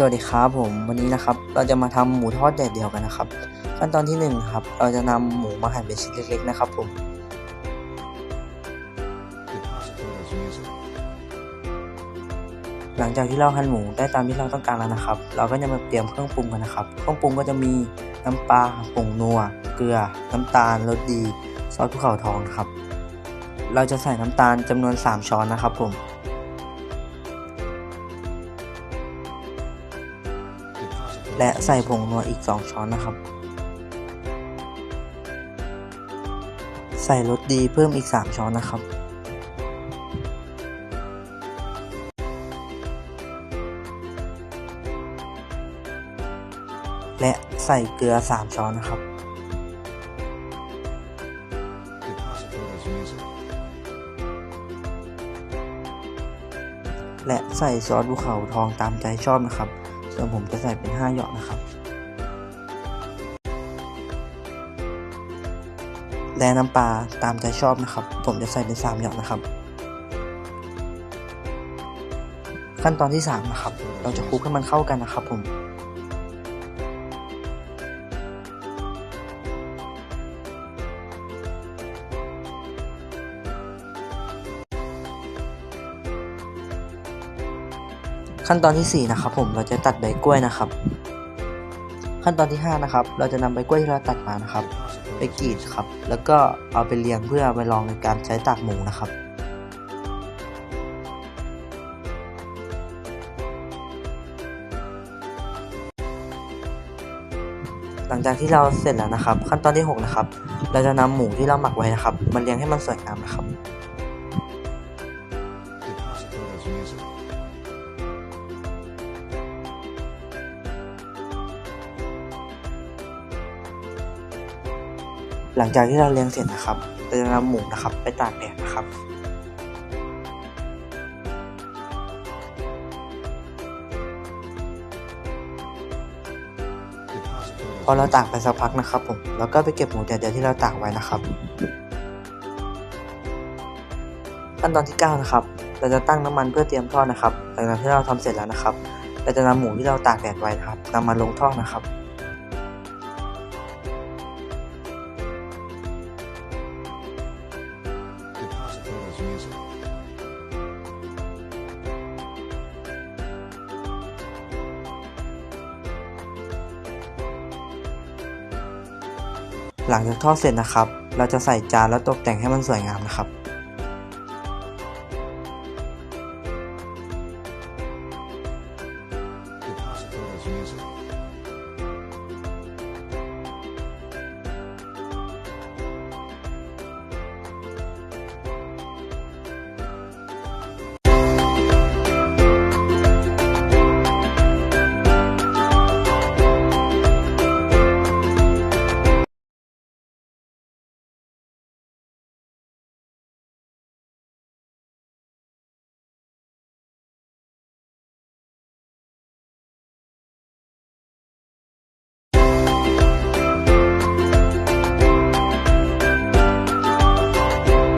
สวัสดีครับผมวันนี้นะครับเราจะมาทำหมูทอดแดดเดียวกันนะครับ ขั้นตอนที่หนึ่งครับเราจะนำหมูมาหั่นเป็นชิ้นเล็กๆนะครับผมหลังจากที่เราหั่นหมูได้ตามที่เราต้องการแล้วนะครับ เราก็จะมาเตรียมเครื่องปรุงกันนะครับ เครื่องปรุงก็จะมีน้ำปลาผงนัว เกลือ น้ำตาลรสดี ซอสภูเขาทองนะครับ เราจะใส่น้ำตาลจำนวน 3 ช้อนนะครับผม และใส่ผงนัวอีก 2 ช้อนนะครับ ใส่รสดีเพิ่มอีก 3 ช้อนนะครับ และใส่เกลือ 3 ช้อนนะครับและใส่ซอสภูเขาทองตามใจชอบนะครับ ส่วนผมจะใส่เป็น5หยอดนะครับ และน้ำปลาตามใจชอบนะครับ ผมจะใส่เป็น3หยอดนะครับ ขั้นตอนที่3นะครับ เราจะคลุกให้มันเข้ากันนะครับผม ขั้นตอนที่ 4 นะครับ ผมเราจะตัดใบกล้วยนะครับ ขั้นตอนที่ 5 นะครับ เราจะนำใบกล้วยที่เราตัดมานะครับ ไปกรีดครับ แล้วก็เอาไปเรียงเพื่ออไปลองในการใช้ตากหมูนะครับหลังจากที่เราเสร็จแล้วนะครับ ขั้นตอนที่ 6 นะครับ เราจะนำหมูที่เราหมักไว้นะครับมาเรียงให้มันสวยงามนะครับ หลังจากที่เราเรียงเสร็จนะครับเราจะนำหมูนะครับ ไปตากแดดนะครับพอเราตากไปสักพักนะครับผมเราก็ไปเก็บหมูแดดเดียวที่เราตากไว้นะครับขั้นตอนที่ 9 นะครับ เราจะตั้งน้ำมันเพื่อเตรียมทอดนะครับหลังจากที่เราทำเสร็จแล้วนะครับ เราจะนำหมูที่เราตากแดดไว้ครับนำมาลงทอดนะครับ หลังจากทอดเสร็จนะครับ เราจะใส่จานแล้วตกแต่งให้มันสวยงามนะครับ Depository music.